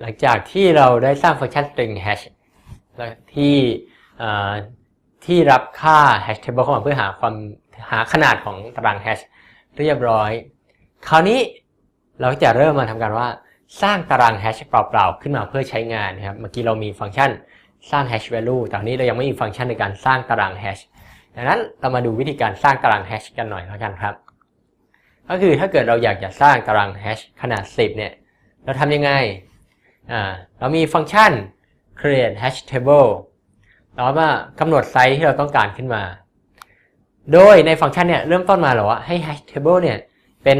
หลังจากที่เราได้สร้างฟังก์ชัน string hash ที่เอ่ที่รับค่า hash table เข้ามาเพื่อหาความหาขนาดของตาราง hash เรียบร้อย คราวนี้เราจะเริ่มมาทำการว่าสร้างตาราง hash เปล่าๆ ขึ้นมาเพื่อใช้งานนะครับ เมื่อกี้เรามีฟังก์ชันสร้าง hash value แต่อันนี้เรายังไม่มีฟังก์ชันในการสร้างตาราง hash ดังนั้นเรามาดูวิธีการสร้างตาราง hash กันหน่อยแล้วกันครับ ก็คือถ้าเกิดเราอยากจะสร้างตาราง hash ขนาด 10เนี่ย เราทำยังไง เรามีฟังก์ชัน create hash table เรามากำหนดไซส์ที่เราต้องการขึ้นมา โดยในฟังก์ชันเนี่ยเริ่มต้นมาเราว่าให้ hash table เนี่ยเป็น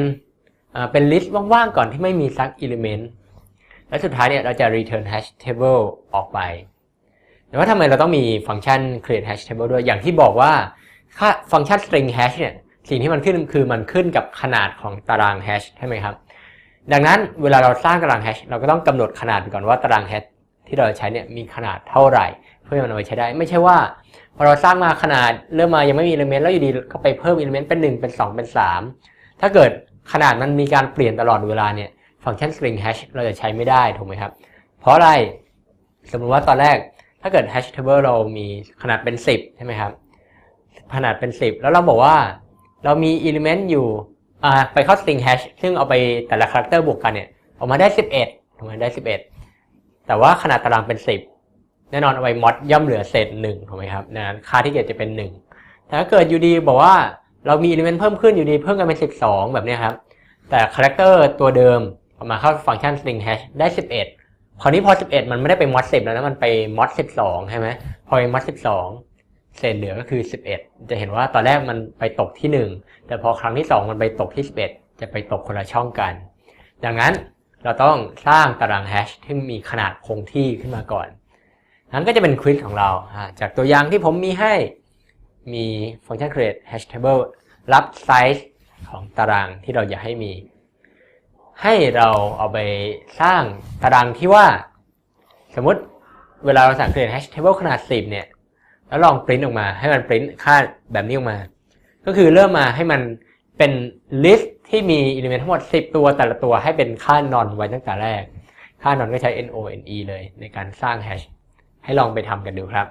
เป็น list ว่างๆก่อนที่ไม่มีซัก element และสุดท้ายเนี่ยเราจะ return hash table ออกไป แต่ว่าทำไมเราต้องมีฟังก์ชัน create hash table ด้วย อย่างที่บอกว่าค่าฟังก์ชัน string hash เนี่ย สิ่งที่มันขึ้นคือมันขึ้นกับขนาดของตาราง hash ใช่ไหมครับ ดังนั้นเวลาเราสร้างตาราง hash เราก็ต้องกำหนดขนาดก่อนว่าตาราง hash ที่เราจะใช้เนี่ยมีขนาดเท่าไหร่ เพื่อมันเอาไปใช้ได้ ไม่ใช่ว่าพอเราสร้างมาขนาดเริ่มมายังไม่มี element แล้วอยู่ดีก็ไปเพิ่ม element เป็น 1 เป็น 2 เป็น 3 ถ้าเกิดขนาดมันมีการเปลี่ยนตลอดเวลาเนี่ยฟังก์ชัน string hash เราจะใช้ไม่ได้ถูกไหมครับ เพราะอะไรสมมติว่าตอนแรกถ้าเกิด hash table เรามีขนาดเป็น 10 ใช่ไหมครับ ขนาดเป็น 10 แล้วเราบอกว่าเรามี element อยู่ อ่าไปเข้า string hash ซึ่งเอาไปแต่ละคาแรคเตอร์บวกกันเนี่ยออกมาได้ 11ออกมาได้ 11 แต่ว่าขนาดตารางเป็น 10 แน่นอนเอาไปมอดย่อมเหลือเศษ1ถูกไหมครับนั้นค่าที่เกิดจะเป็น 1 แต่ถ้าเกิดอยู่ดีบอกว่าเรามี element เพิ่มขึ้นอยู่ดีเพิ่มกันเป็น 12 แบบนี้ครับ แต่คาแรคเตอร์ตัวเดิมเอามาเข้าฟังก์ชัน string hash ได้ 11 คราวนี้พอ 11 มันไม่ได้ไปมอด10 แล้วนะมันไปมอด12 ใช่ไหมพอไปมอด12 เศษเหลือก็คือ 11 จะเห็นว่าตอนแรกมันไปตกที่ 1 แต่พอครั้งที่ 2 มันไปตกที่ 11 จะไปตกคนละช่องกัน ดังนั้นเราต้องสร้างตารางแฮชที่มีขนาดคงที่ขึ้นมาก่อน นั้นก็จะเป็นควิสของเราอ่าจากตัวอย่างที่ผมมีให้มีฟังก์ชัน create hash table รับไซส์ของตารางที่เราอยากให้มี ให้เราเอาไปสร้างตารางที่ว่า สมมติเวลาเราสั่ง create hash table ขนาด 10 เนี่ย แล้วลองปริ้นออกมา ให้มันปริ้นค่าแบบนี้ออกมา ก็คือเริ่มมาให้มันเป็นลิสต์ที่มีอิเลเมนต์ทั้งหมด 10 ตัวแต่ละตัวให้เป็นค่านอนไว้ตั้งแต่แรก ค่านอนก็ใช้ n o n e เลยในการสร้างแฮชให้ลองไปทำกันดูครับ